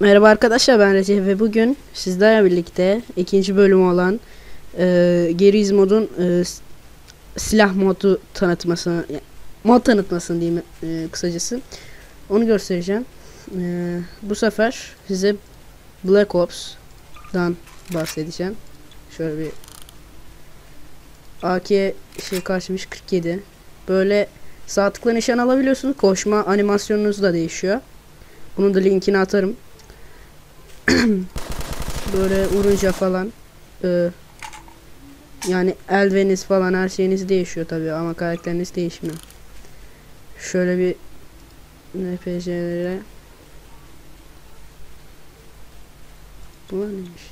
Merhaba arkadaşlar ben Recep ve bugün sizlerle birlikte ikinci bölümü olan e, Geriz modun e, silah modu tanıtmasını mod tanıtmasını diyeyim e, kısacası onu göstereceğim. E, bu sefer size Black Ops'dan bahsedeceğim. Şöyle bir AK şey karşımış 47. Böyle sağ tıkla nişan alabiliyorsunuz. Koşma animasyonunuz da değişiyor. Bunun da linkini atarım. Böyle vurunca falan e, yani elveniz falan her şeyiniz değişiyor tabii ama karakteriniz değişmiyor. Şöyle bir NPC'lere Bu neymiş?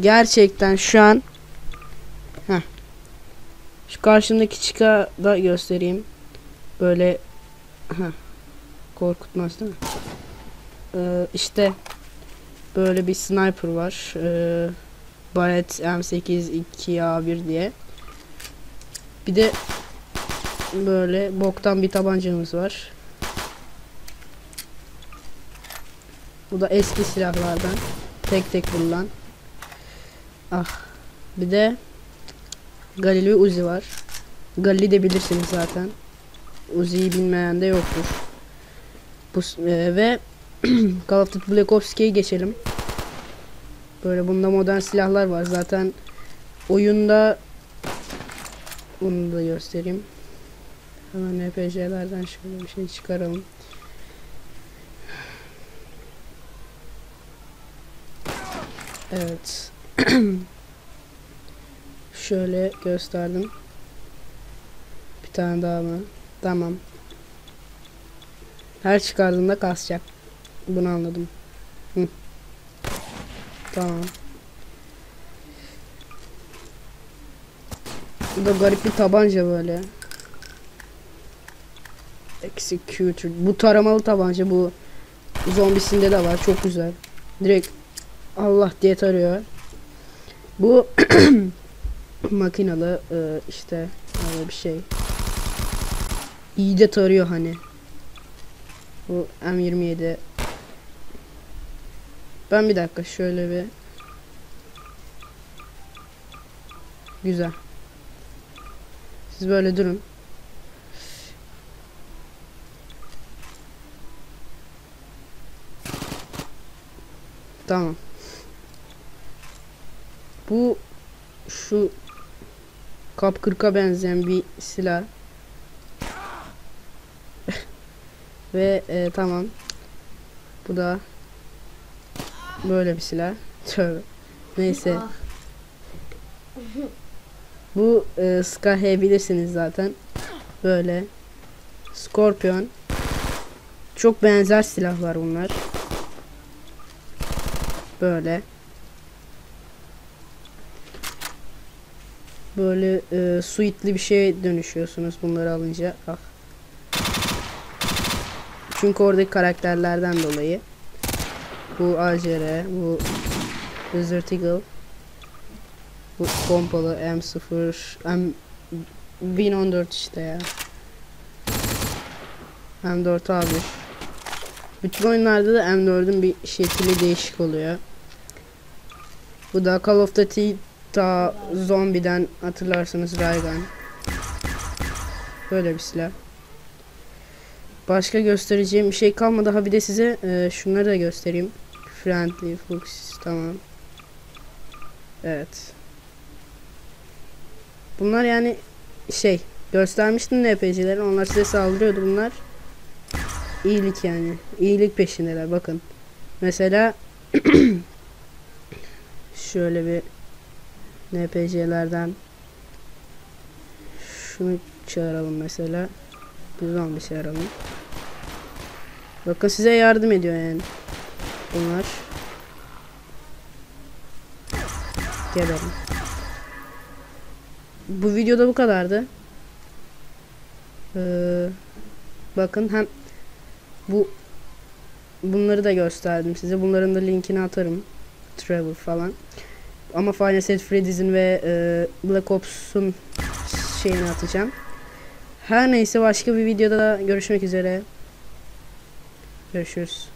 Gerçekten şu an Heh. Şu karşımdaki çıka da göstereyim. Böyle Heh. korkutmaz değil mi? Ee, işte böyle bir sniper var. Ee, Barrett M8 2A1 diye. Bir de böyle boktan bir tabancamız var. Bu da eski silahlardan. Tek tek vurulan. Ah. Bir de Galil Uzi var. Galil'i de bilirsiniz zaten. Uzi'yi bilmeyen de yoktur. Bu e, ve Call of Duty Black Ops 2'ye geçelim. Böyle bunda modern silahlar var. Zaten oyunda bunu da göstereyim. Hemen NPC'lerden şöyle bir şey çıkaralım. Evet. şöyle gösterdim. Bir tane daha mı? Tamam. Her çıkardığında kasacak. Bunu anladım. Hı. Tamam. Bu da garip bir tabanca böyle. Executor. Bu taramalı tabanca bu zombisinde de var. Çok güzel. Direkt Allah diye tarıyor. Bu makinalı e, işte öyle bir şey. İyi de tarıyor hani. Bu M27 ben bir dakika şöyle bir Güzel. Siz böyle durun. Tamam. Bu şu Kap 40'a benzeyen bir silah. Ve e, tamam. Bu da böyle bir silah. Tövbe. Neyse. Bu e, Sky bilirsiniz zaten. Böyle. Scorpion. Çok benzer silahlar bunlar. Böyle. Böyle e, suitli bir şeye dönüşüyorsunuz bunları alınca. Ah. Çünkü oradaki karakterlerden dolayı. Bu AJR, bu Desert Eagle. Bu pompalı M0, M 1014 işte ya. M4 abi. Bütün oyunlarda da M4'ün bir şekli değişik oluyor. Bu da Call of Duty ta zombiden hatırlarsınız Raygun. Böyle bir silah. Başka göstereceğim bir şey kalmadı. Ha bir de size e, şunları da göstereyim. Friendly Fox tamam. Evet. Bunlar yani şey göstermiştim NPC'leri onlar size saldırıyordu bunlar. İyilik yani. İyilik peşindeler bakın. Mesela şöyle bir NPC'lerden şunu çağıralım mesela. Bir zombi çağıralım. Bakın size yardım ediyor yani. Bunlar. Gelelim. Bu videoda bu kadardı. Ee, bakın hem bu bunları da gösterdim size. Bunların da linkini atarım. Travel falan. Ama Final Set Freddy's'in ve e, Black Ops'un şeyini atacağım. Her neyse başka bir videoda da görüşmek üzere. Görüşürüz.